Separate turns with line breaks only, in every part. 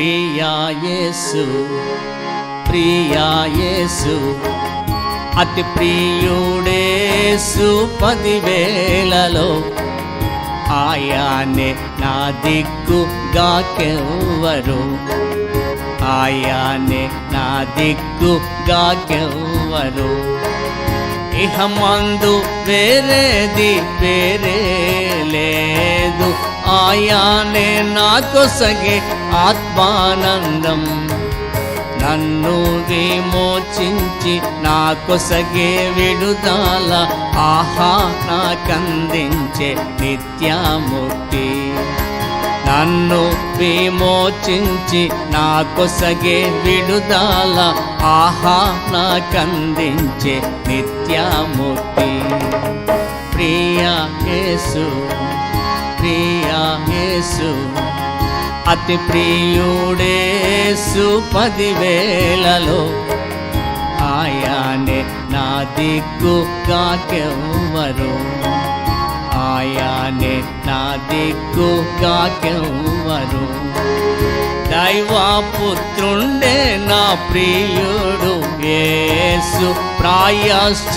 ప్రియాయేసు ప్రియాయేసు అతి ప్రియుడేసు పదివేలలో ఆయానే నా దిక్కు గాకెవ్వరు ఆయానే నా దిక్కు దిక్కుగాకెవ్వరు ఇహమందు వేరేది పేరే లేదు. ఆయానే నా కొసగే ఆత్మానందం. నన్ను విమోచించి నా కొసగే విడుదల ఆహా నాకందించే నిత్యముక్తి నన్ను విమోచించి నా కొసగే విడుదల ఆహా నాకందించే నిత్యముక్తి ప్రియ యేసు ప్రియా యేసు అతి ప్రియుడేసు పదివేలలో ఆయానే నా దిక్కు కాకెవ్వరు. ఆయానే నా దిక్కు దిక్కుగాకెవ్వరు దైవపుత్రుండే నా ప్రియుడు యేసు ప్రాయశ్చిత్తుడైన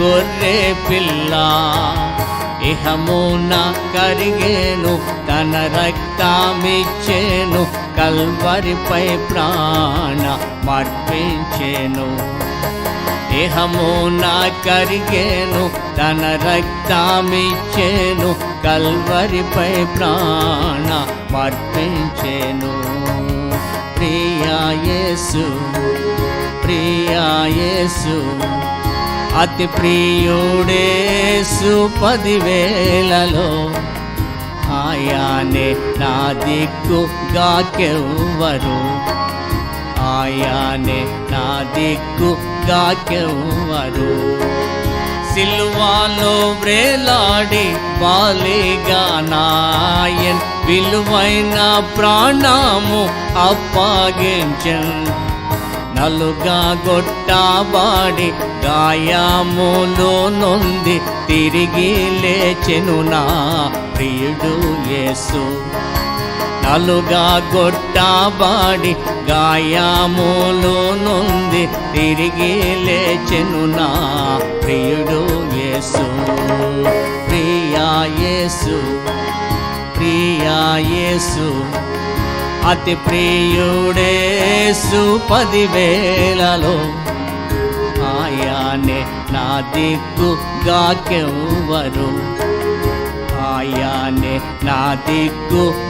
గొర్రె పిల్ల ఇహమున కరిగేను తన రక్తామిచ్చేను కల్వరిపై ప్రాణ మర్పించేను. ఇహమున కరిగేను తన రక్తామిచ్చేను కల్వరిపై ప్రాణ మర్పించేను. ప్రియాయేసు ప్రియాయేసు అతి ప్రియుడేసు పదివేలలో ఆయానే నా దిక్కుగాకెవ్వరు ఆయానే నా దిక్కుగాకెవ్వరు సిల్వాలో వ్రేలాడి బాలిగా నాయన్ విలువైన ప్రాణము అప్పగించన్. నలుగా గొట్టబాడి గాయములో నొంది తిరిగి లేచెను నా ప్రియుడు యేసు. నలుగా గొట్టబాడి గాయములో నొంది తిరిగి లేచెను నా ప్రియుడు యేసు. ప్రియా యేసు ప్రియా యేసు. అతి ప్రియుడేసు పదివేలలో ఆయానే నా దిక్కుగాకెవ్వరు ఆయానే నా దిక్కుగాకెవ్వరు